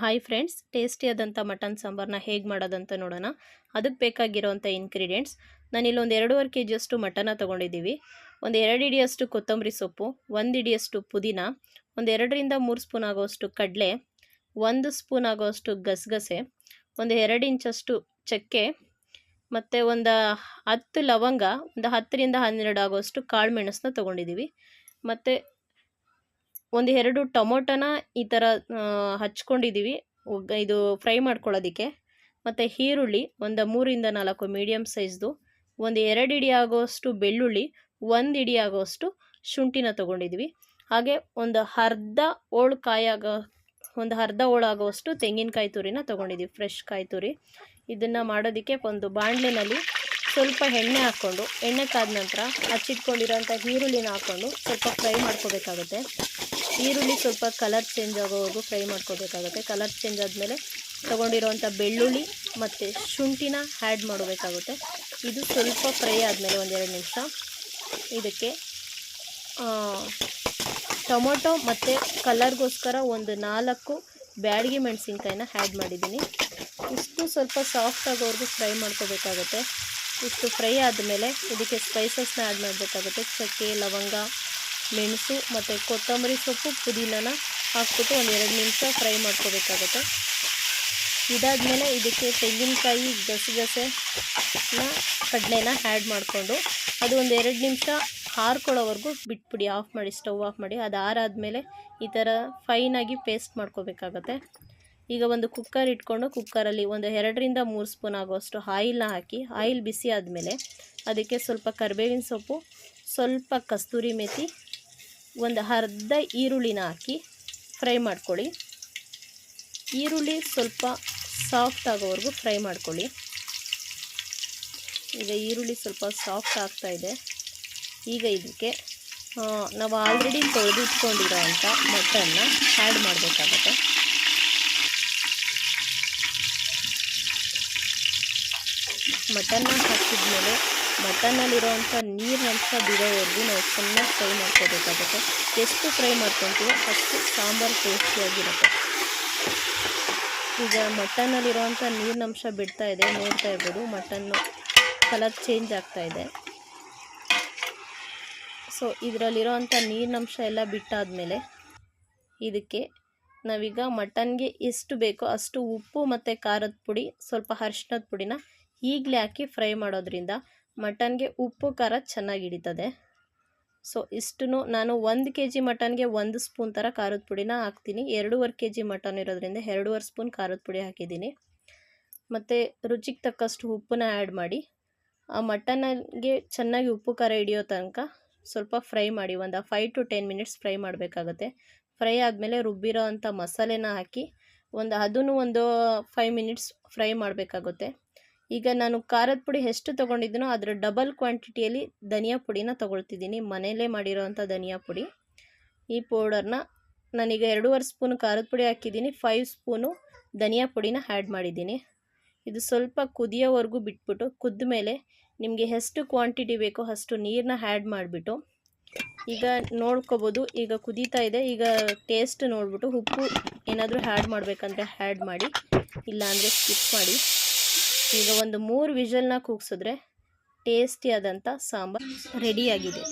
Hi friends, ಟೇಸ್ಟಿಯಾದಂಥ mutton ಸಾಂಬಾರನ್ನ ಹೇಗೆ ಮಾಡೋದಂತ ನೋಡೋಣ. ಅದಕ್ಕೆ ಬೇಕಾಗಿರೋವಂಥ ಇನ್ಗ್ರೀಡಿಯೆಂಟ್ಸ್ ನಾನಿಲ್ಲಿ ಒಂದು ಎರಡೂವರೆ ಕೆ ಜಿಯಷ್ಟು ಮಟನ ತೊಗೊಂಡಿದ್ದೀವಿ. ಒಂದು ಎರಡು ಇಡಿಯಷ್ಟು ಕೊತ್ತಂಬರಿ ಸೊಪ್ಪು, ಒಂದು ಇಡಿಯಷ್ಟು ಪುದೀನ, ಒಂದು ಎರಡರಿಂದ ಮೂರು ಸ್ಪೂನ್ ಆಗೋಷ್ಟು ಕಡಲೆ, ಒಂದು ಸ್ಪೂನ್ ಆಗೋಷ್ಟು ಗಸಗಸೆ, ಒಂದು ಎರಡು ಇಂಚಷ್ಟು ಚಕ್ಕೆ, ಮತ್ತು ಒಂದು ಹತ್ತು ಲವಂಗ, ಒಂದು ಹತ್ತರಿಂದ ಹನ್ನೆರಡು ಆಗೋಷ್ಟು ಕಾಳು ಮೆಣಸನ್ನ ತೊಗೊಂಡಿದ್ದೀವಿ. ಮತ್ತು ಒಂದು ಎರಡು ಟೊಮೊಟೊನ ಈ ಥರ ಹಚ್ಕೊಂಡಿದ್ದೀವಿ ಇದು ಫ್ರೈ ಮಾಡ್ಕೊಳ್ಳೋದಕ್ಕೆ. ಮತ್ತು ಈರುಳ್ಳಿ ಒಂದು ಮೂರಿಂದ ನಾಲ್ಕು ಮೀಡಿಯಮ್ ಸೈಜ್ದು. ಒಂದು ಎರಡು ಇಡಿ ಆಗೋಷ್ಟು ಬೆಳ್ಳುಳ್ಳಿ, ಒಂದು ಇಡಿ ಆಗೋಷ್ಟು ಶುಂಠಿನ ತೊಗೊಂಡಿದ್ವಿ. ಹಾಗೆ ಒಂದು ಅರ್ಧ ಹೋಳು ಕಾಯಾಗೋ ಒಂದು ಅರ್ಧ ಓಳಾಗೋಷ್ಟು ತೆಂಗಿನಕಾಯಿ ತುರಿನ ತೊಗೊಂಡಿದ್ದೀವಿ ಫ್ರೆಶ್ ಕಾಯಿ ತುರಿ. ಇದನ್ನು ಮಾಡೋದಕ್ಕೆ ಒಂದು ಬಾಣಲೆನಲ್ಲಿ ಸ್ವಲ್ಪ ಎಣ್ಣೆ ಹಾಕ್ಕೊಂಡು, ಎಣ್ಣೆ ಕಾದ ನಂತರ ಹಚ್ಚಿಟ್ಕೊಂಡಿರೋಂಥ ಈರುಳ್ಳಿನ ಹಾಕ್ಕೊಂಡು ಸ್ವಲ್ಪ ಫ್ರೈ ಮಾಡ್ಕೋಬೇಕಾಗುತ್ತೆ. ಈರುಳ್ಳಿ ಸ್ವಲ್ಪ ಕಲರ್ ಚೇಂಜ್ ಆಗೋವರೆಗೂ ಫ್ರೈ ಮಾಡ್ಕೋಬೇಕಾಗುತ್ತೆ. ಕಲರ್ ಚೇಂಜ್ ಆದಮೇಲೆ ತೊಗೊಂಡಿರೋವಂಥ ಬೆಳ್ಳುಳ್ಳಿ ಮತ್ತು ಶುಂಠಿನ ಆ್ಯಡ್ ಮಾಡಬೇಕಾಗುತ್ತೆ. ಇದು ಸ್ವಲ್ಪ ಫ್ರೈ ಆದಮೇಲೆ ಒಂದೆರಡು ನಿಮಿಷ. ಇದಕ್ಕೆ ಟೊಮೊಟೊ ಮತ್ತು ಕಲರ್ಗೋಸ್ಕರ ಒಂದು ನಾಲ್ಕು ಬ್ಯಾಡಗಿ ಮೆಣಸಿನ್ಕಾಯಿನ ಆ್ಯಡ್ ಮಾಡಿದ್ದೀನಿ. ಇಷ್ಟು ಸ್ವಲ್ಪ ಸಾಫ್ಟ್ ಆಗೋವರೆಗೂ ಫ್ರೈ ಮಾಡ್ಕೋಬೇಕಾಗುತ್ತೆ. ಇಷ್ಟು ಫ್ರೈ ಆದಮೇಲೆ ಇದಕ್ಕೆ ಸ್ಪೈಸಸ್ನ ಆ್ಯಡ್ ಮಾಡಬೇಕಾಗುತ್ತೆ. ಚಕ್ಕೆ, ಲವಂಗ ಮೆಣಸು ಮತ್ತು ಕೊತ್ತಂಬರಿ ಸೊಪ್ಪು, ಪುದೀನನ ಹಾಕ್ಬಿಟ್ಟು ಒಂದು ಎರಡು ನಿಮಿಷ ಫ್ರೈ ಮಾಡ್ಕೋಬೇಕಾಗುತ್ತೆ. ಇದಾದಮೇಲೆ ಇದಕ್ಕೆ ತೆಂಗಿನಕಾಯಿ ಗಸಗಸೆನ ಕಡಲೆನ ಆ್ಯಡ್ ಮಾಡಿಕೊಂಡು ಅದು ಒಂದು ಎರಡು ನಿಮಿಷ ಹಾರ್ಕೊಳ್ಳೋವರೆಗೂ ಬಿಟ್ಬಿಡಿ, ಆಫ್ ಮಾಡಿ, ಸ್ಟವ್ ಆಫ್ ಮಾಡಿ. ಅದು ಆರಾದಮೇಲೆ ಈ ಥರ ಫೈನಾಗಿ ಪೇಸ್ಟ್ ಮಾಡ್ಕೋಬೇಕಾಗತ್ತೆ. ಈಗ ಒಂದು ಕುಕ್ಕರ್ ಇಟ್ಕೊಂಡು ಕುಕ್ಕರಲ್ಲಿ ಒಂದು ಎರಡರಿಂದ ಮೂರು ಸ್ಪೂನ್ ಆಗುವಷ್ಟು ಆಯಿಲ್ನ ಹಾಕಿ ಆಯಿಲ್ ಬಿಸಿ ಆದಮೇಲೆ ಅದಕ್ಕೆ ಸ್ವಲ್ಪ ಕರಿಬೇವಿನ ಸೊಪ್ಪು, ಸ್ವಲ್ಪ ಕಸ್ತೂರಿ ಮೆಥಿ ಒಂದು ಅರ್ಧ ಈರುಳ್ಳಿನ ಹಾಕಿ ಫ್ರೈ ಮಾಡ್ಕೊಳ್ಳಿ. ಈರುಳ್ಳಿ ಸ್ವಲ್ಪ ಸಾಫ್ಟ್ ಆಗೋವರೆಗೂ ಫ್ರೈ ಮಾಡ್ಕೊಳ್ಳಿ. ಈಗ ಈರುಳ್ಳಿ ಸ್ವಲ್ಪ ಸಾಫ್ಟ್ ಆಗ್ತಾ ಇದೆ. ಈಗ ಇದಕ್ಕೆ ನಾವು ಆಲ್ರೆಡಿ ತೊಳೆದಿಟ್ಕೊಂಡಿರೋ ಅಂಥ ಮಟನ್ನ ಆ್ಯಡ್ ಮಾಡಬೇಕಾಗತ್ತೆ. ಮಟನ್ನ ಹಾಕಿದ್ಮೇಲೆ ಮಟನ್ನಲ್ಲಿರೋವಂಥ ನೀರಿನಂಶ ಬಿಡೋವರೆಗೂ ನಾವು ಚೆನ್ನಾಗಿ ಫ್ರೈ ಮಾಡ್ಕೋಬೇಕಾಗುತ್ತೆ. ಎಷ್ಟು ಫ್ರೈ ಮಾಡ್ಕೊತೀವೋ ಅಷ್ಟು ಸಾಂಬಾರು ಟೇಸ್ಟಿಯಾಗಿರುತ್ತೆ. ಈಗ ಮಟನ್ನಲ್ಲಿರೋವಂಥ ನೀರಿನಂಶ ಬಿಡ್ತಾ ಇದೆ, ನೋಡ್ತಾ ಇರ್ಬೋದು. ಮಟನ್ನು ಕಲರ್ ಚೇಂಜ್ ಆಗ್ತಾ ಇದೆ. ಸೊ, ಇದರಲ್ಲಿರೋವಂಥ ನೀರಿನಂಶ ಎಲ್ಲ ಬಿಟ್ಟಾದಮೇಲೆ ಇದಕ್ಕೆ ನಾವೀಗ ಮಟನ್ಗೆ ಎಷ್ಟು ಬೇಕೋ ಅಷ್ಟು ಉಪ್ಪು ಮತ್ತು ಖಾರದ ಪುಡಿ, ಸ್ವಲ್ಪ ಅರ್ಶಿನದ ಪುಡಿನ ಈಗಲೇ ಹಾಕಿ ಫ್ರೈ ಮಾಡೋದ್ರಿಂದ ಮಟನ್ಗೆ ಉಪ್ಪು, ಖಾರ ಚೆನ್ನಾಗಿ ಹಿಡಿತದೆ. ಸೊ ಇಷ್ಟು ನಾನು ಒಂದು ಕೆ ಜಿ ಮಟನ್ಗೆ ಒಂದು ಸ್ಪೂನ್ ಥರ ಖಾರದ ಪುಡಿನ ಹಾಕ್ತೀನಿ. ಎರಡೂವರೆ ಕೆ ಜಿ ಮಟನ್ ಇರೋದ್ರಿಂದ ಎರಡೂವರೆ ಸ್ಪೂನ್ ಖಾರದ ಪುಡಿ ಹಾಕಿದ್ದೀನಿ. ಮತ್ತು ರುಚಿಗೆ ತಕ್ಕಷ್ಟು ಉಪ್ಪನ್ನ ಆ್ಯಡ್ ಮಾಡಿ. ಆ ಮಟನ್ಗೆ ಚೆನ್ನಾಗಿ ಉಪ್ಪು, ಖಾರ ಹಿಡಿಯೋ ತನಕ ಸ್ವಲ್ಪ ಫ್ರೈ ಮಾಡಿ, ಒಂದು five to ten minutes fry ಮಾಡಬೇಕಾಗುತ್ತೆ. ಫ್ರೈ ಆದಮೇಲೆ ರುಬ್ಬಿರೋ ಅಂಥ ಮಸಾಲೆನ ಹಾಕಿ ಒಂದು, ಅದನ್ನು ಒಂದು ಫೈವ್ ಮಿನಿಟ್ಸ್ ಫ್ರೈ ಮಾಡಬೇಕಾಗುತ್ತೆ. ಈಗ ನಾನು ಖಾರದ ಪುಡಿ ಎಷ್ಟು ತೊಗೊಂಡಿದ್ದೀನೋ ಅದರ ಡಬಲ್ ಕ್ವಾಂಟಿಟಿಯಲ್ಲಿ ಧನಿಯಾ ಪುಡಿನ ತೊಗೊಳ್ತಿದ್ದೀನಿ. ಮನೆಯಲ್ಲೇ ಮಾಡಿರೋವಂಥ ಧನಿಯಾ ಪುಡಿ. ಈ ಪೌಡರ್ನ ನಾನೀಗ ಎರಡೂವರೆ ಸ್ಪೂನ್ ಖಾರದ ಪುಡಿ ಹಾಕಿದ್ದೀನಿ. ಫೈವ್ ಸ್ಪೂನು ಧನಿಯಾ ಪುಡಿನ ಆ್ಯಡ್ ಮಾಡಿದ್ದೀನಿ. ಇದು ಸ್ವಲ್ಪ ಕುದಿಯೋವರೆಗೂ ಬಿಟ್ಬಿಟ್ಟು ಕುದ್ದ ಮೇಲೆ ನಿಮಗೆ ಎಷ್ಟು ಕ್ವಾಂಟಿಟಿ ಬೇಕೋ ಅಷ್ಟು ನೀರನ್ನ ಆ್ಯಡ್ ಮಾಡಿಬಿಟ್ಟು ಈಗ ನೋಡ್ಕೋಬೋದು. ಈಗ ಕುದೀತಾ ಇದೆ. ಈಗ ಟೇಸ್ಟ್ ನೋಡಿಬಿಟ್ಟು ಉಪ್ಪು ಏನಾದರೂ ಆ್ಯಡ್ ಮಾಡಬೇಕಂದ್ರೆ ಹ್ಯಾಡ್ ಮಾಡಿ. ಇಲ್ಲಾಂದರೆ ಸ್ಕಿಪ್ ಮಾಡಿ. ಈಗ ಒಂದು ಮೂರು ವಿಷಲ್ನ ಕೂಗ್ಸಿದ್ರೆ ಟೇಸ್ಟಿಯಾದಂಥ ಸಾಂಬಾರು ರೆಡಿಯಾಗಿದೆ